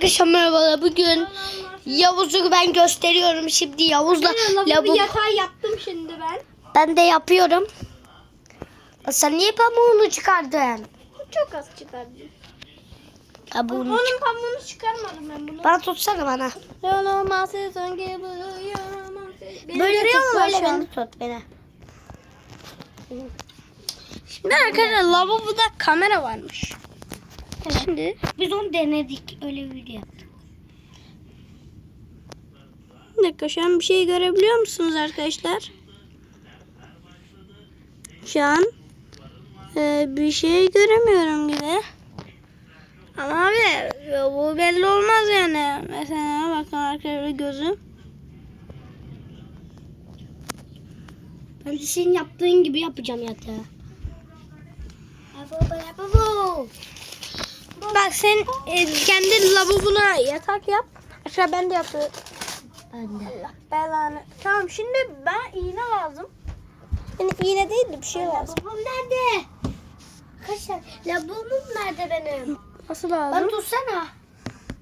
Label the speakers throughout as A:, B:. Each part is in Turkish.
A: Arkadaşlar merhabalar. Bugün Yavuz'u ben gösteriyorum. Şimdi Yavuz'la
B: Lavabo yatağı yaptım şimdi ben.
A: Ben de yapıyorum. Sen niye pamuğunu çıkardın?
B: Çok az çıkardım.
A: Pamuğunu.
B: Onun pamuğunu çıkarmadım ben bunu.
A: Bana tutsana bana. Böyle tut, böyle beni tut beni.
B: Şimdi arkadaşlar lavaboda kamera varmış. Şimdi
A: Biz onu denedik. Öyle video yaptık.
B: bir dakika şu an bir şey görebiliyor musunuz arkadaşlar? Şu an e, bir şey göremiyorum gibi. Ama abi bu belli olmaz yani. Mesela bakın arkadaşlar gözüm.
A: Ben de senin yaptığın gibi yapacağım yatağı. Lavabo lavabo.
B: Bak sen e, kendi lavabona yatak yap. Aşağı ben de yapıyorum.
A: Ben de.
B: Allah belanı. Tamam şimdi ben iğne lazım. Yani iğne değil de bir şey lazım.
A: Lavabom nerede? Arkadaşlar lavabom nerede benim?
B: Nasıl lazım?
A: tutsana.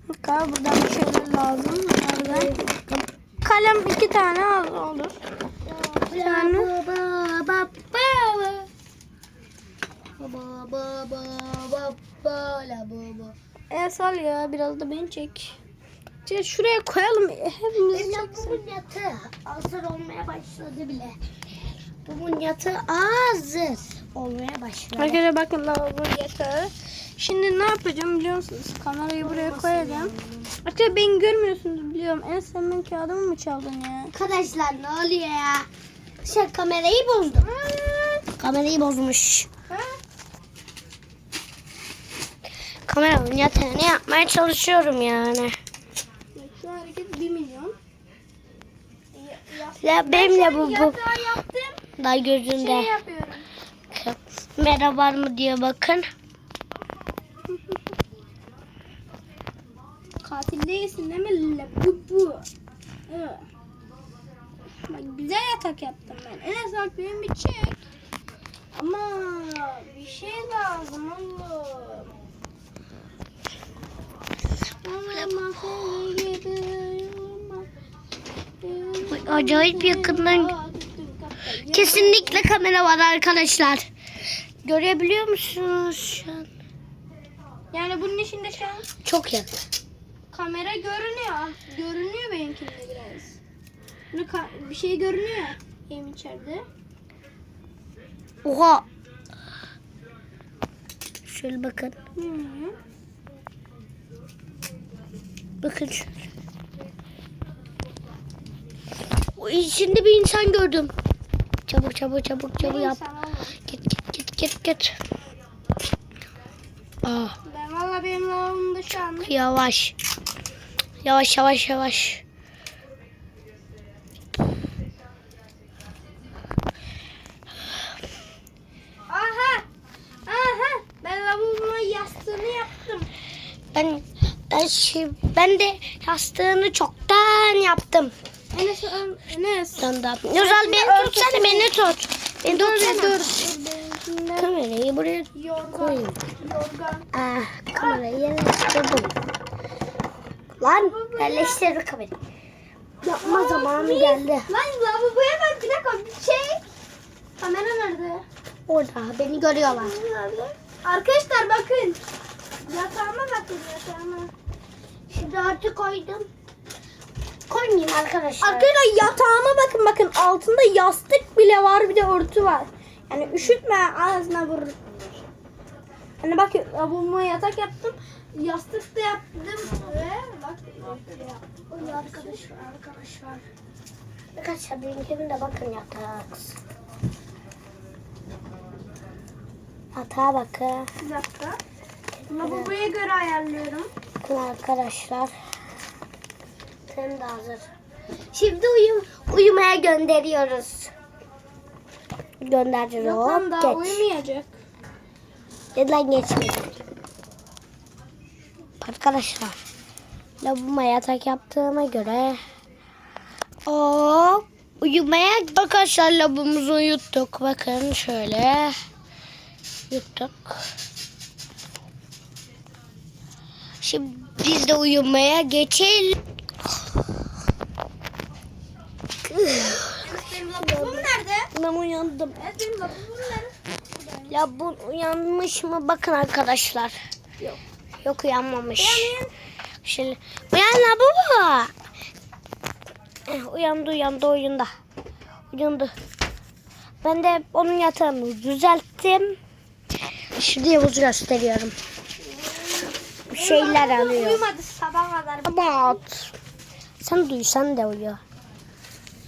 B: Bakalım buradan bir şeyler lazım. Nereden? Kalem iki tane al olur. Bir tane.
A: Baba baba baba baba baba baba
B: E sal ya biraz da beni çek. Şey, şuraya koyalım. Hepimiz
A: Benim
B: çeksin.
A: bumun yatağı hazır olmaya başladı bile. Bumun yatağı hazır olmaya başladı.
B: Arkadaşlar bakın lavabo yatağı. Şimdi ne yapacağım biliyor musunuz? Kamerayı buraya koyacağım. Arkadaşlar beni görmüyorsunuz biliyorum. En sevmem kağıdımı mı çaldın ya?
A: Arkadaşlar ne oluyor ya? Şey kamerayı bozdum. Kamerayı bozmuş. Kameranın yatağını yapmaya çalışıyorum yani.
B: Şu hareket 1 milyon. Ya,
A: Ya benimle bu bu
B: yaptım.
A: daha
B: Şey
A: gözünde.
B: yapıyorum.
A: Merhaba var mı diye bakın.
B: Katil değilsin değil mi? Bu bu. Evet. Bak güzel yatak yaptım ben. En azından benim bir çek. Ama bir şey lazım oğlum. Ama seni gibi
A: Ay, acayip yakından- Kesinlikle kamera var arkadaşlar. Görebiliyor musunuz şu an?
B: Yani bunun içinde şu an
A: Çok yakın.
B: kamera görünüyor. Görünüyor benimkinde biraz. Bir şey görünüyor benim içeride.
A: Oha. Şöyle bakın.
B: Hı.
A: Bakın içinde bir insan gördüm. Çabuk çabuk çabuk çabuk yap. Git git git git git. Ah,
B: Ben valla benim lavabomda şu an
A: yavaş. Yavaş yavaş yavaş.
B: Aha! Aha! Ben lavaboma yastığını yaptım.
A: Ben ben şey, ben de yastığını çoktan yaptım.
B: Enes, Enes.
A: De Güzel beni tutsana beni tut. Beni
B: Dur
A: tutsana.
B: dur. Dur
A: Kamerayı buraya
B: yorgan.
A: koyayım.
B: Yorgan.
A: Ah, kamerayı yerleştirdim. Lan yerleştirdim kamerayı. Yapma zamanı geldi.
B: Lan lavaboya bak bir dakika bir şey. Kamera nerede?
A: Orada beni görüyorlar.
B: Arkadaşlar bakın. Yatağıma bakın yatağıma.
A: Şimdi artık koydum. Koymayayım arkadaşlar.
B: Arkadaşlar yatağıma bakın bakın altında yastık bile var bir de örtü var. Yani üşütme ağzına vurur. Hani bak lavaboma yatak yaptım. Yastık da yaptım ve bak yaptım.
A: Arkadaşlar arkadaşlar. Arkadaşlar benimkinin de bakın yatağa. Yatağa bakın.
B: Bir dakika. Lavaboya göre ayarlıyorum.
A: Bakın arkadaşlar. Sen de hazır. Şimdi uyum, uyumaya gönderiyoruz. Göndereceğiz.
B: Yok lan daha
A: geç.
B: uyumayacak.
A: Gel lan geç. Arkadaşlar. Lavuma yatak yaptığıma göre. O uyumaya arkadaşlar lavumuzu uyuttuk. Bakın şöyle. Yuttuk. Şimdi biz de uyumaya geçelim.
B: Benim lavabom nerede?
A: Ben uyandım.
B: Evet benim lavabom nerede?
A: Ya bu uyanmış mı? Bakın arkadaşlar.
B: Yok.
A: Yok uyanmamış.
B: Uyanın.
A: Şimdi uyan la baba. Eh, uyandı uyandı oyunda. Uyandı. Ben de onun yatağını düzelttim. Şimdi Yavuz'u gösteriyorum. Şeyler alıyor.
B: Uyumadı sabah kadar.
A: Ama sen duy sen de uyu.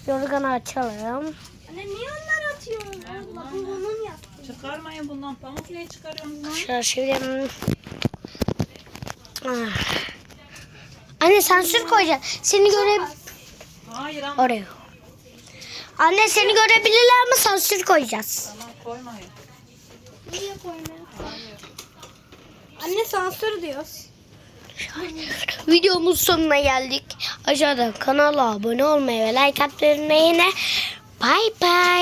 A: Yorganı açalım.
B: Anne niye onlar atıyorsun? Lavabomun yaptı.
C: Çıkarmayın bundan. Pamuk niye çıkarıyorsunuz?
A: Şöyle çevireyim. Ah. Anne sansür koyacaksın. Seni göre
C: Hayır ama
A: oraya. Anne seni görebilirler mi sansür koyacağız.
C: tamam koymayın.
B: Niye koymuyor? Anne sansür diyoruz.
A: Videomuz sonuna geldik. Aşağıdan kanala abone olmayı ve like atmayı unutmayın. Bye bye.